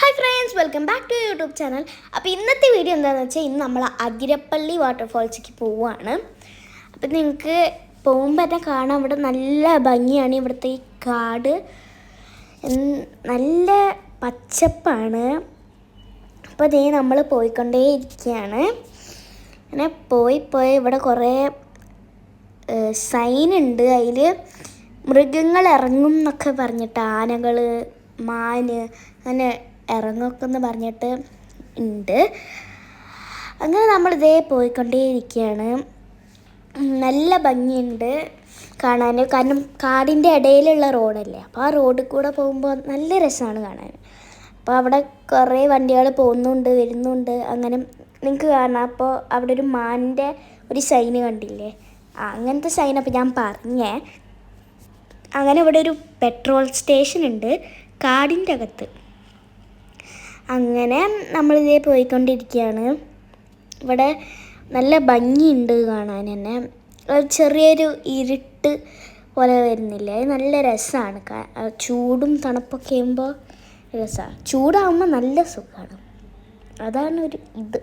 Hi friends welcome back to YouTube channel അപ്പോൾ ഇന്നത്തെ video എന്താണെന്ന് വെച്ചാൽ ഇന്ന് നമ്മൾ അതിരപ്പള്ളി വാട്ടർഫോൾസിലേക്ക് പോവുകയാണ് അപ്പം നിങ്ങൾക്ക് പോകുമ്പോൾ തന്നെ കാണാം ഇവിടെ നല്ല ഭംഗിയാണ്. ഇവിടുത്തെ ഈ കാട് നല്ല പച്ചപ്പാണ്. അപ്പോൾ അതേ നമ്മൾ പോയിക്കൊണ്ടേ ഇരിക്കുകയാണ് അങ്ങനെ പോയി പോയി ഇവിടെ കുറേ സൈൻ ഉണ്ട്. അതിൽ മൃഗങ്ങൾ ഇറങ്ങും എന്നൊക്കെ പറഞ്ഞിട്ട് ആനകൾ മാന് അങ്ങനെ ഇറങ്ങൊക്കെ എന്ന് പറഞ്ഞിട്ട് ഉണ്ട്. അങ്ങനെ നമ്മൾ ഇതേ പോയിക്കൊണ്ടേയിരിക്കുകയാണ് നല്ല ഭംഗിയുണ്ട് കാണാൻ. കാരണം കാടിന്റെ ഇടയിലുള്ള റോഡല്ലേ. അപ്പോൾ ആ റോഡിൽ കൂടെ പോകുമ്പോൾ നല്ല രസമാണ് കാണാൻ. അപ്പോൾ അവിടെ കുറേ വണ്ടികൾ പോകുന്നുണ്ട് വരുന്നുണ്ട്. അങ്ങനെ നിങ്ങൾക്ക് കാണാം. അപ്പോൾ അവിടെ ഒരു മാനിന്റെ ഒരു സൈന് കണ്ടില്ലേ? ആ അങ്ങനത്തെ സൈൻ അപ്പോൾ ഞാൻ പറഞ്ഞേ. അങ്ങനെ ഇവിടെ ഒരു പെട്രോൾ സ്റ്റേഷൻ ഉണ്ട് കാടിന്റെ അകത്ത്. അങ്ങനെ നമ്മളിതേ പോയിക്കൊണ്ടിരിക്കുകയാണ്. ഇവിടെ നല്ല ഭംഗിയുണ്ട് കാണാൻ തന്നെ. ചെറിയൊരു ഇരുട്ട് പോലെ വരുന്നില്ലേ. നല്ല രസമാണ് ചൂടും തണുപ്പൊക്കെ ചെയ്യുമ്പോൾ രസമാണ് ചൂടാകുമ്പോൾ നല്ല സുഖമാണ് അതാണ് ഒരു ഇത്.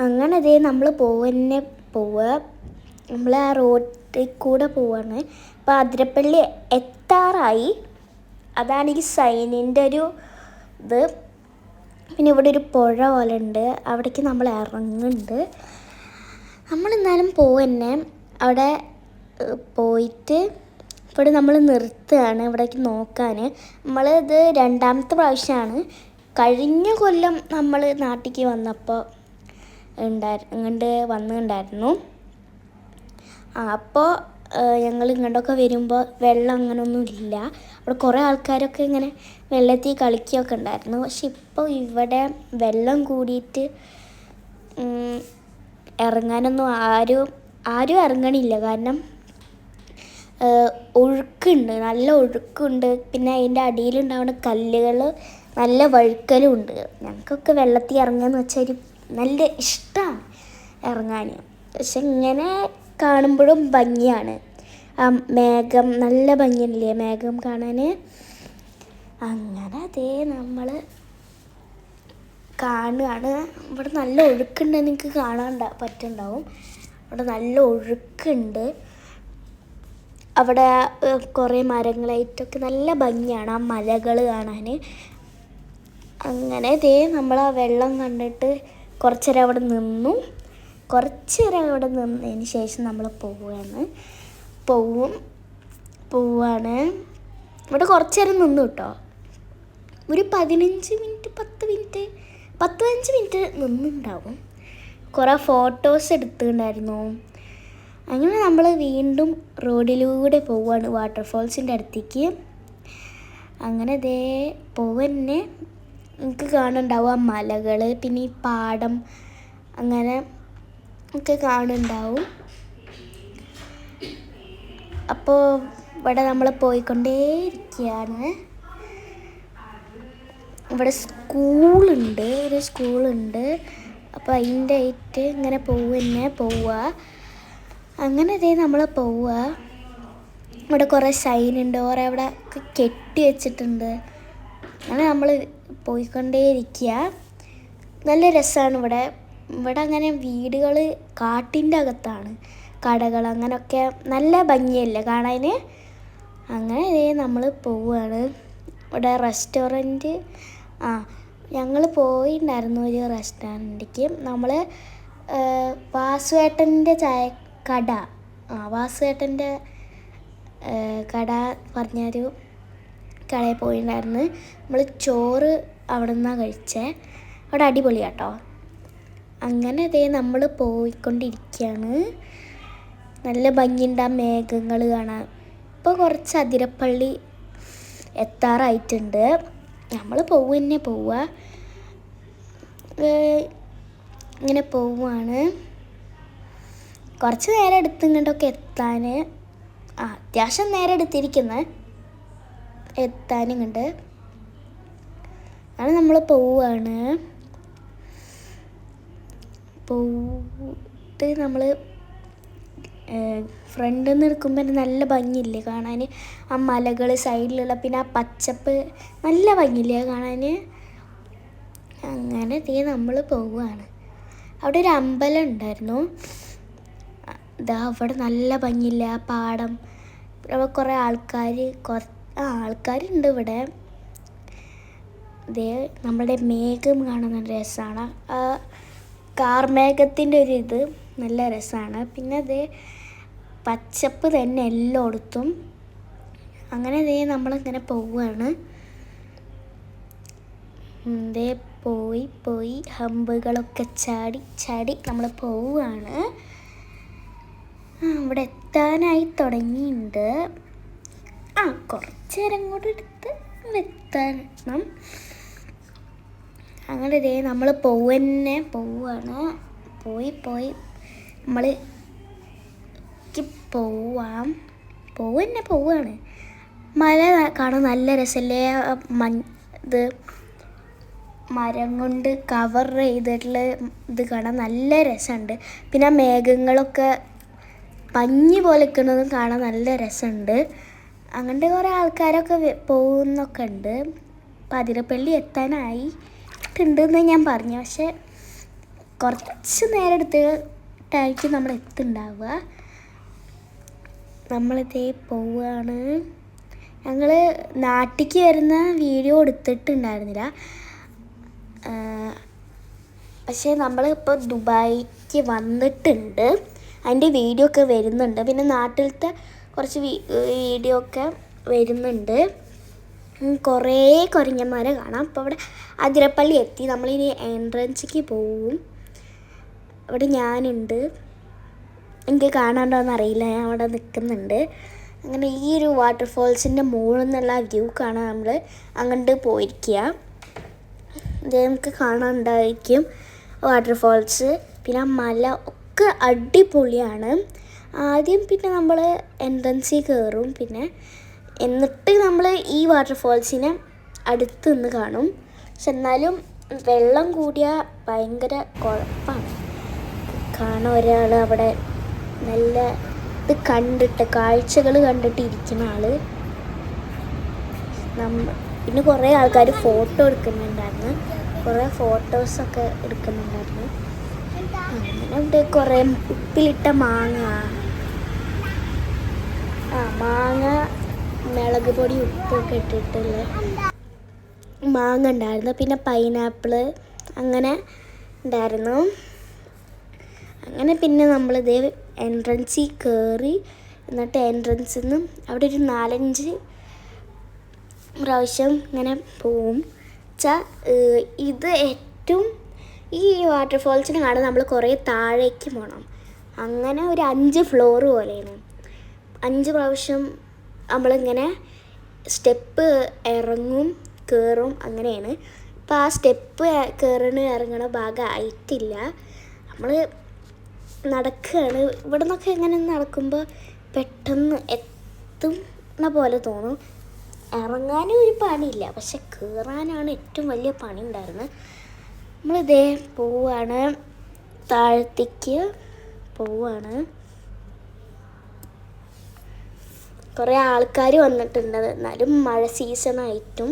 അങ്ങനെ അതേ നമ്മൾ പോവന്നെ പോവുക നമ്മൾ ആ റോഡിൽ കൂടെ പോവാണ്. അപ്പോൾ അതിരപ്പള്ളി എത്താറായി. അതാണ് ഈ സൈനിന്റെ ഒരു ഇത്. പിന്നെ ഇവിടെ ഒരു പുഴ പോലെ ഉണ്ട്. അവിടേക്ക് നമ്മൾ ഇറങ്ങുന്നുണ്ട്. നമ്മൾ എന്നാലും പോവന്നെ. അവിടെ പോയിട്ട് ഇവിടെ നമ്മൾ നിർത്തുകയാണ് ഇവിടേക്ക് നോക്കാൻ നമ്മൾ ഇത് രണ്ടാമത്തെ പ്രാവശ്യമാണ്. കഴിഞ്ഞ കൊല്ലം നമ്മൾ നാട്ടിലേക്ക് വന്നപ്പോൾ ഉണ്ടായിരുന്നു ഇങ്ങോട്ട് വന്നിട്ടുണ്ടായിരുന്നു. അപ്പോൾ ഞങ്ങൾ ഇങ്ങോട്ടൊക്കെ വരുമ്പോൾ വെള്ളം അങ്ങനൊന്നും ഇല്ല. അവിടെ കുറേ ആൾക്കാരൊക്കെ ഇങ്ങനെ വെള്ളത്തിൽ കളിക്കുകയൊക്കെ ഉണ്ടായിരുന്നു. പക്ഷെ ഇപ്പോൾ ഇവിടെ വെള്ളം കൂടിയിട്ട് ഇറങ്ങാനൊന്നും ആരും ആരും ഇറങ്ങണില്ല. കാരണം ഒഴുക്കുണ്ട്. നല്ല ഒഴുക്കുണ്ട്. പിന്നെ അതിന്റെ അടിയിലുണ്ടാവുന്ന കല്ലുകൾ നല്ല വഴുക്കലും ഉണ്ട് ഞങ്ങൾക്കൊക്കെ വെള്ളത്തിൽ ഇറങ്ങുക എന്ന് വെച്ചാൽ ഒരു നല്ല ഇഷ്ടമാണ് ഇറങ്ങാൻ. പക്ഷെ ഇങ്ങനെ കാണുമ്പോഴും ഭംഗിയാണ്. മേഘം നല്ല ഭംഗിയല്ലേ? മേഘം കാണാൻ അങ്ങനെ അതേ നമ്മൾ കാണുകയാണ് ഇവിടെ നല്ല ഒഴുക്കുണ്ട്. നിങ്ങൾക്ക് കാണാൻ പറ്റുന്നുണ്ടാവും ഇവിടെ നല്ല ഒഴുക്കുണ്ട്. അവിടെ കുറേ മരങ്ങളായിട്ടൊക്കെ നല്ല ഭംഗിയാണ് ആ മലകൾ കാണാൻ അങ്ങനെ ദേ നമ്മൾ ആ വെള്ളം കണ്ടിട്ട് കുറച്ചേരം അവിടെ നിന്നു. കുറച്ച് നേരം അവിടെ നിന്നതിന് ശേഷം നമ്മൾ പോവുകയാണ്. പോവും പോവാണ് ഇവിടെ കുറച്ച് നേരം നിന്നു കേട്ടോ. ഒരു പതിനഞ്ച് മിനിറ്റ് പത്ത് മിനിറ്റ് പത്ത് പതിനഞ്ച് മിനിറ്റ് നിന്നുണ്ടാവും. കുറേ ഫോട്ടോസ് എടുത്തിട്ടുണ്ടായിരുന്നു. അങ്ങനെ നമ്മൾ വീണ്ടും റോഡിലൂടെ പോവുകയാണ് വാട്ടർഫോൾസിന്റെ അടുത്തേക്ക്. അങ്ങനെ ദേ പോവന്നെ. നമുക്ക് കാണുന്നുണ്ടാവും ആ മലകൾ പിന്നെ ഈ പാടം അങ്ങനെ ഒക്കെ കാണുന്നുണ്ടാവും. അപ്പോൾ ഇവിടെ നമ്മൾ പോയിക്കൊണ്ടേയിരിക്കുകയാണ്. ഇവിടെ സ്കൂളുണ്ട് ഒരു സ്കൂളുണ്ട്. അപ്പോൾ അതിന്റെ ആയിട്ട് ഇങ്ങനെ പോവുന്നെ പോവുക. അങ്ങനെ ഇതേ നമ്മൾ പോവുക. ഇവിടെ കുറേ സൈൻ ഉണ്ട് കുറേ അവിടെ കെട്ടി വെച്ചിട്ടുണ്ട്. അങ്ങനെ നമ്മൾ പോയിക്കൊണ്ടേയിരിക്കുക. നല്ല രസമാണ് ഇവിടെ. ഇവിടെ അങ്ങനെ വീടുകൾ കാട്ടിന്റെ അകത്താണ്. കടകൾ അങ്ങനെയൊക്കെ നല്ല ഭംഗിയല്ലേ കാണാൻ അങ്ങനെ നമ്മൾ പോവുകയാണ് ഇവിടെ റെസ്റ്റോറന്റ് ആ ഞങ്ങൾ പോയിട്ടുണ്ടായിരുന്നു ഒരു റെസ്റ്റോറന്റിക്ക് നമ്മൾ വാസുവേട്ടന്റെ ചായ കട. ആ വാസുവേട്ടന്റെ കട പറഞ്ഞൊരു കടയിൽ പോയിട്ടുണ്ടായിരുന്നു നമ്മൾ ചോറ് അവിടെ നിന്നാണ് കഴിച്ചത് അവിടെ അടിപൊളിയാട്ടോ. അങ്ങനെ അതേ നമ്മൾ പോയിക്കൊണ്ടിരിക്കുകയാണ് നല്ല ഭംഗിയുണ്ട് ആ മേഘങ്ങൾ കാണാൻ. ഇപ്പോൾ കുറച്ച് അതിരപ്പള്ളി എത്താറായിട്ടുണ്ട്. നമ്മൾ പോവുക തന്നെ പോവുക ഇങ്ങനെ പോവുകയാണ് കുറച്ച് നേരം എടുത്ത് എത്താൻ ആ അത്യാവശ്യം നേരം എടുത്തിരിക്കുന്നത് എത്താനും കണ്ട് അങ്ങനെ നമ്മൾ പോവുകയാണ് പോയിട്ട് നമ്മൾ ഫ്രണ്ടിൽ നിന്ന് എടുക്കുമ്പോൾ നല്ല ഭംഗിയില്ലേ കാണാൻ ആ മലകൾ സൈഡിലുള്ള പിന്നെ ആ പച്ചപ്പ് നല്ല ഭംഗിയില്ലേ കാണാൻ അങ്ങനെ തീ നമ്മൾ പോവുകയാണ് അവിടെ ഒരു അമ്പലം ഉണ്ടായിരുന്നു. ഇതാ അവിടെ നല്ല ഭംഗിയില്ല ആ പാടം? അവിടെ കുറേ ആൾക്കാർ കുറ ആ ആൾക്കാരുണ്ട് ഇവിടെ. ഇതേ നമ്മുടെ മേഘം കാണുന്ന രസമാണ് ആ കാർമേഘത്തിന്റെ ഒരു ഇത് നല്ല രസമാണ്. പിന്നെ അത് പച്ചപ്പ് തന്നെ എല്ലായിടത്തും അങ്ങനെ ദേ നമ്മളിങ്ങനെ പോവുകയാണ് ഇതേ പോയി പോയി ഹമ്പുകളൊക്കെ ചാടി ചാടി നമ്മൾ പോവുകയാണ് ഇവിടെ എത്താനായി തുടങ്ങിയിട്ടുണ്ട് ആ കുറച്ച് നേരം കൂടെ എടുത്ത് എത്താൻ എത്തണം. അങ്ങനെ ഇതേ നമ്മൾ പോവന്നെ പോവാണ്. പോയി പോയി. നമ്മൾ പോവാം. പോവന്നെ പോവാണ്. മല കാണാൻ നല്ല രസമല്ലേ മ ഇത് മരം കൊണ്ട് കവർ ചെയ്തിട്ടുള്ള ഇത് കാണാൻ നല്ല രസമുണ്ട് പിന്നെ മേഘങ്ങളൊക്കെ പഞ്ഞി പോലെ നിൽക്കുന്നതും കാണാൻ നല്ല രസമുണ്ട് അങ്ങനത്തെ കുറേ ആൾക്കാരൊക്കെ പോകുന്നൊക്കെ ഉണ്ട്. പതിരപ്പള്ളി എത്താനായി. ഉണ്ടെന്ന് ഞാൻ പറഞ്ഞു. പക്ഷെ കുറച്ച് നേരം എടുത്തിട്ടായിരിക്കും നമ്മൾ എത്തുണ്ടാവുക. നമ്മളിതേ പോവുകയാണ്. ഞങ്ങൾ നാട്ടിലേക്ക് വരുന്ന വീഡിയോ എടുത്തിട്ടുണ്ടായിരുന്നില്ല. പക്ഷേ നമ്മളിപ്പോൾ ദുബായിക്ക് വന്നിട്ടുണ്ട്. അതിന്റെ വീഡിയോ ഒക്കെ വരുന്നുണ്ട്. പിന്നെ നാട്ടിലത്തെ കുറച്ച് വീഡിയോ ഒക്കെ വരുന്നുണ്ട്. കുറേ കുരങ്ങന്മാരെ കാണാം. അപ്പോൾ ഇവിടെ അതിരപ്പള്ളി എത്തി. നമ്മളിനി എൻട്രൻസിക്ക് പോവും. അവിടെ ഞാനുണ്ട്. എനിക്ക് കാണാണ്ടോന്ന് അറിയില്ല. ഞാൻ അവിടെ നിൽക്കുന്നുണ്ട് അങ്ങനെ ഈ ഒരു വാട്ടർഫോൾസിന്റെ മുകളിൽ നിന്നുള്ള വ്യൂ കാണാൻ നമ്മൾ അങ്ങോട്ട് പോയിരിക്കുക ഇത് നമുക്ക് കാണാനുണ്ടായിരിക്കും വാട്ടർഫോൾസ് പിന്നെ മല ഒക്കെ അടിപൊളിയാണ്. ആദ്യം പിന്നെ നമ്മൾ എൻട്രൻസിൽ കയറും പിന്നെ എന്നിട്ട് നമ്മൾ ഈ വാട്ടർഫോൾസിനെ അടുത്ത് നിന്ന് കാണും. പക്ഷെ എന്നാലും വെള്ളം കൂടിയാൽ ഭയങ്കര കുഴപ്പമാണ് കാണാൻ ഒരാൾ അവിടെ നല്ല ഇത് കണ്ടിട്ട് കാഴ്ചകൾ കണ്ടിട്ട് ഇരിക്കുന്ന ആൾ. നമ്മ പിന്നെ കുറേ ആൾക്കാർ ഫോട്ടോ എടുക്കുന്നുണ്ടായിരുന്നു. കുറേ ഫോട്ടോസൊക്കെ എടുക്കുന്നുണ്ടായിരുന്നു. അങ്ങനെ ഇവിടെ കുറേ ഉപ്പിലിട്ട മാങ്ങ. ആ മാങ്ങ മുളക് പൊടി ഉപ്പൊക്കെ ഇട്ടിട്ടുള്ള മാങ്ങ ഉണ്ടായിരുന്നു. പിന്നെ പൈനാപ്പിൾ അങ്ങനെ ഉണ്ടായിരുന്നു. അങ്ങനെ പിന്നെ നമ്മൾ ഇതേ എൻട്രൻസിൽ കയറി എന്നിട്ട് എൻട്രൻസിൽ നിന്ന് അവിടെ ഒരു നാലഞ്ച് പ്രാവശ്യം ഇങ്ങനെ പോവും. വെച്ചാൽ ഇത് ഏറ്റവും ഈ വാട്ടർഫോൾസിന് കാണാൻ നമ്മൾ കുറേ താഴേക്ക് പോകണം അങ്ങനെ ഒരു അഞ്ച് ഫ്ലോർ പോലെയാണ്. അഞ്ച് പ്രാവശ്യം നമ്മളിങ്ങനെ സ്റ്റെപ്പ് ഇറങ്ങും കയറും അങ്ങനെയാണ്. അപ്പോൾ ആ സ്റ്റെപ്പ് കയറണ ഇറങ്ങണ ഭാഗം ആയിട്ടില്ല. നമ്മൾ നടക്കുകയാണ് ഇവിടെ നിന്നൊക്കെ ഇങ്ങനെ നടക്കുമ്പോൾ പെട്ടെന്ന് എത്തുന്ന പോലെ തോന്നും. ഇറങ്ങാനും ഒരു പണിയില്ല. പക്ഷെ കയറാനാണ് ഏറ്റവും വലിയ പണി ഉണ്ടായിരുന്നത്. നമ്മളിതേ പോവാണ്. താഴത്തേക്ക് പോവാണ്. കുറേ ആൾക്കാർ വന്നിട്ടുണ്ട് എന്നാലും മഴ സീസണായിട്ടും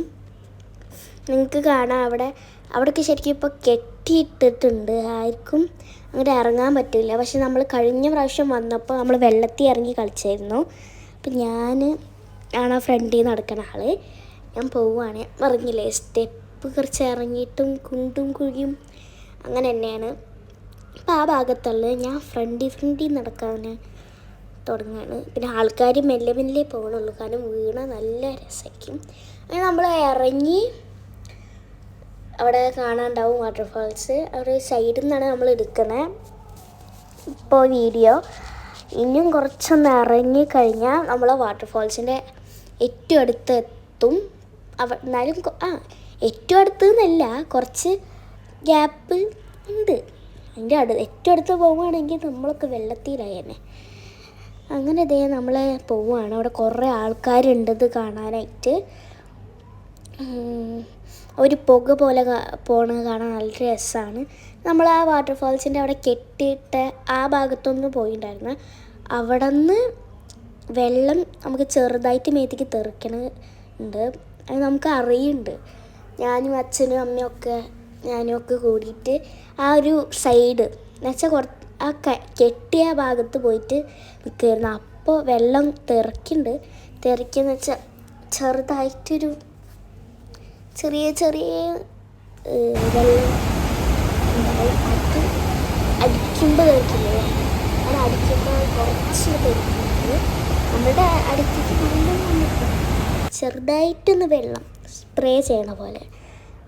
നിങ്ങൾക്ക് കാണാം. അവിടെ അവിടേക്ക് ശരിക്കും ഇപ്പോൾ കെട്ടിയിട്ടിട്ടുണ്ട്. ആർക്കും അങ്ങനെ ഇറങ്ങാൻ പറ്റില്ല പക്ഷെ നമ്മൾ കഴിഞ്ഞ പ്രാവശ്യം വന്നപ്പോൾ നമ്മൾ വെള്ളത്തിൽ ഇറങ്ങി കളിച്ചായിരുന്നു. അപ്പം ഞാൻ ആണ് ആ ഫ്രണ്ടിൽ നടക്കുന്ന ആൾ ഞാൻ പോവുകയാണ് പറഞ്ഞില്ലേ സ്റ്റെപ്പ് കുറച്ച് ഇറങ്ങിയിട്ടും കുണ്ടും കുഴിയും അങ്ങനെ തന്നെയാണ്. അപ്പോൾ ആ ഭാഗത്തുള്ളത് ഞാൻ ഫ്രണ്ടി ഫ്രണ്ടി നടക്കാൻ തുടങ്ങുകയാണ് പിന്നെ ആൾക്കാർ മെല്ലെ മെല്ലെ പോകണുള്ളൂ കാരണം വീണ നല്ല രസമായിരിക്കും അങ്ങനെ നമ്മൾ ഇറങ്ങി അവിടെ കാണാണ്ടാവും വാട്ടർഫാൾസ് അവിടെ സൈഡിൽ നിന്നാണ് നമ്മൾ എടുക്കുന്നത് ഇപ്പോൾ വീഡിയോ ഇനിയും കുറച്ചൊന്ന് ഇറങ്ങി കഴിഞ്ഞാൽ നമ്മൾ വാട്ടർഫാൾസിന്റെ ഏറ്റവും അടുത്ത് എത്തും. അവ എന്നാലും ആ ഏറ്റവും അടുത്ത് എന്നല്ല കുറച്ച് ഗ്യാപ്പ് ഉണ്ട്. അതിന്റെ അടുത്ത് ഏറ്റവും അടുത്ത് പോവുകയാണെങ്കിൽ നമ്മളൊക്കെ വെള്ളത്തിലായി തന്നെ അങ്ങനെ ഇതേ നമ്മൾ പോവുകയാണ് അവിടെ കുറേ ആൾക്കാരുണ്ടത് കാണാനായിട്ട്. ഒരു പുക പോലെ പോണ കാണാൻ നല്ല രസമാണ് നമ്മൾ ആ വാട്ടർഫാൾസിന്റെ അവിടെ കെട്ടിയിട്ട് ആ ഭാഗത്തൊന്നും പോയിട്ടുണ്ടായിരുന്നു അവിടെ നിന്ന് വെള്ളം നമുക്ക് ചെറുതായിട്ട് മേത്തേക്ക് തെറിക്കണുണ്ട് അത് നമുക്ക് അറിയുന്നുണ്ട് ഞാനും അച്ഛനും അമ്മയും ഒക്കെ ഞാനും ഒക്കെ കൂടിയിട്ട് ആ ഒരു സൈഡ്. എന്നുവെച്ചാൽ കുറ ആ കെട്ടിയ ഭാഗത്ത് പോയിട്ട് നിൽക്കുകയായിരുന്നു അപ്പോൾ വെള്ളം തിറക്കുന്നുണ്ട് തെറിക്കെന്ന് വെച്ചാൽ ചെറുതായിട്ടൊരു ചെറിയ ചെറിയ വെള്ളം അത് അടിക്കുമ്പോൾ തിരക്കില്ലേ അത് അടിക്കുമ്പോൾ കുറച്ച് തിരക്കുന്നത് നമ്മുടെ അടുത്തേക്ക് വന്നിട്ട് ചെറുതായിട്ടൊന്ന് വെള്ളം സ്പ്രേ ചെയ്യണ പോലെ.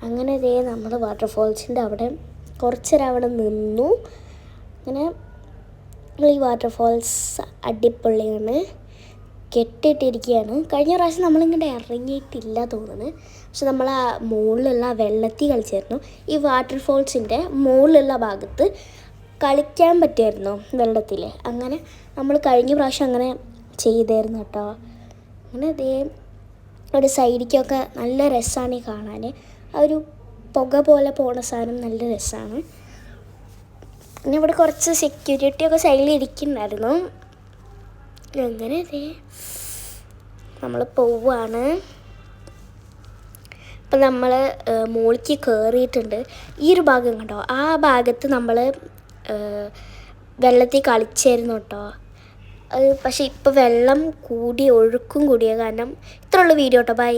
അങ്ങനെ ഇതേ നമ്മൾ വാട്ടർഫോൾസിന്റെ അവിടെ കുറച്ചൊരവിടെ നിന്നു. അങ്ങനെ ഈ വാട്ടർഫോൾസ് അടിപൊളിയാണ്. കെട്ടിട്ടിരിക്കുകയാണ് കഴിഞ്ഞ പ്രാവശ്യം നമ്മളിങ്ങനെ ഇറങ്ങിയിട്ടില്ല തോന്നുന്നു. പക്ഷെ നമ്മൾ ആ മുകളിലുള്ള വെള്ളത്തിൽ കളിച്ചായിരുന്നു. ഈ വാട്ടർഫോൾസിന്റെ മുകളിലുള്ള ഭാഗത്ത് കളിക്കാൻ പറ്റുമായിരുന്നു വെള്ളത്തിൽ അങ്ങനെ നമ്മൾ കഴിഞ്ഞ പ്രാവശ്യം അങ്ങനെ ചെയ്തായിരുന്നു കേട്ടോ. അങ്ങനെ അതേ ഒരു സൈഡിക്കൊക്കെ നല്ല രസമാണ് ഈ കാണാൻ ആ ഒരു പുക പോലെ പോണ സാധനം നല്ല രസമാണ്. പിന്നെ ഇവിടെ കുറച്ച് സെക്യൂരിറ്റി ഒക്കെ സൈഡിൽ ഇരിക്കുന്നുണ്ടായിരുന്നു. അങ്ങനെ അതെ നമ്മൾ പോവാണ്. ഇപ്പം നമ്മൾ മുകളിലേക്ക് കയറിയിട്ടുണ്ട് ഈ ഒരു ഭാഗം കണ്ടോ? ആ ഭാഗത്ത് നമ്മൾ വെള്ളത്തിൽ കളിച്ചായിരുന്നു കേട്ടോ. പക്ഷേ ഇപ്പോൾ വെള്ളം കൂടി ഒഴുക്കും കൂടിയ കാരണം. ഇത്രയുള്ള വീഡിയോ കേട്ടോ ബൈ